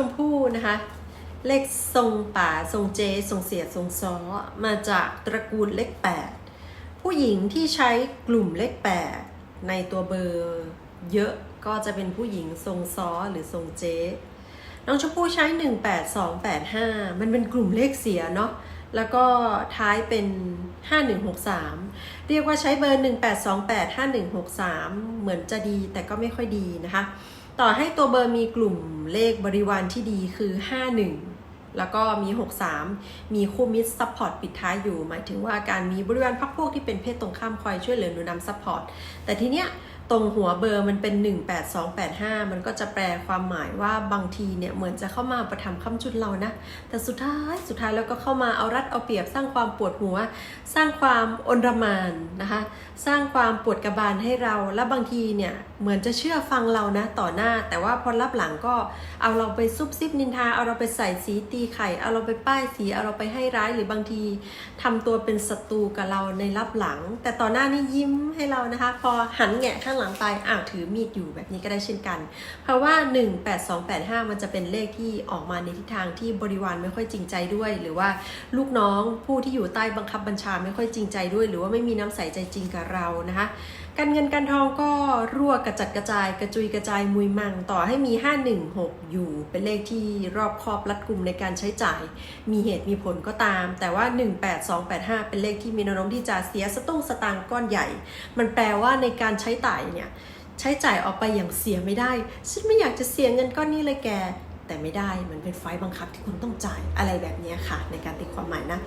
ชมพู่นะคะ เลขทรงป่าทรงเจ ทรงเสียดทรงซ้อมาจากตระกูลเลขแปดผู้หญิงที่ใช้กลุ่มเลขแปดในตัวเบอร์เยอะก็จะเป็นผู้หญิงทรงซ้อหรือทรงเจ น้องชมพู่ใช้ 18285 มันเป็นกลุ่มเลขเสียเนาะ แล้วก็ท้ายเป็น 5163 เรียกว่าใช้เบอร์ 18285 163 เหมือนจะดีแต่ก็ไม่ค่อยดีนะคะ ต่อให้ตัวเบอร์มีกลุ่มเลขบริวารที่ดีคือ 51 แล้วก็มี 63 มีคู่มิตรซัพพอร์ตปิดท้ายอยู่ หมายถึงว่าการมีบริวารพักพวกที่เป็นเพศตรงข้ามคอยช่วยเหลือหนุนนำซัพพอร์ต แต่ทีเนี้ยตรงหัวเบอร์มันเป็น 18285 มันก็จะแปลความหมายว่าบางทีเนี่ยเหมือนจะเข้ามาประทำคำจุดเรานะ แต่สุดท้ายสุดท้ายแล้วก็เข้ามาเอารัดเอาเปรียบสร้างความปวดหัว สร้างความอนรมานนะคะ สร้างความปวดกระบาลให้เรา และบางทีเนี่ยเหมือนจะเชื่อฟังเรานะต่อหน้า แต่ว่าพอรับหลังก็เอาเราไปซุบซิบนินทา เอาเราไปใส่สีตีไข่ เอาเราไปป้ายสีเอาเราไปให้ร้ายหรือบางทีทำตัวเป็นศัตรูกับเราในรับหลัง แต่ต่อหน้านี่ยิ้มให้เรานะคะ พอหันแงะข้างหลังไปอ้าวถือมีดอยู่แบบนี้ก็ได้เช่นกัน เพราะว่า 18285 มันจะเป็นเลขที่ออกมาในทิศทางที่บริวารไม่ค่อยจริงใจด้วย หรือว่าลูกน้องผู้ที่อยู่ใต้บังคับบัญชาไม่ค่อยจริงใจด้วย หรือว่าไม่มีน้ำใสใจจริงกับเรานะคะการเงินการทองก็รั่วกระจัดกระจาย กระจุยกระจายมุยมังต่อให้มี 516 อยู่ เป็นเลขที่รอบคอบรัดกลุ่มในการใช้จ่าย มีเหตุมีผลก็ตาม แต่ว่า 18285 เป็นเลขที่มีแนวโน้มที่จะเสียสตุ้งสตางก้อนใหญ่ มันแปลว่าในการใช้จ่ายเนี่ยใช้จ่ายออกไปอย่างเสียไม่ได้ ฉันไม่อยากจะเสียเงินก้อนนี้เลยแก แต่ไม่ได้ มันเป็นไฟล์บังคับที่คุณต้องจ่ายอะไรแบบนี้ค่ะ ในการตีความหมายนะ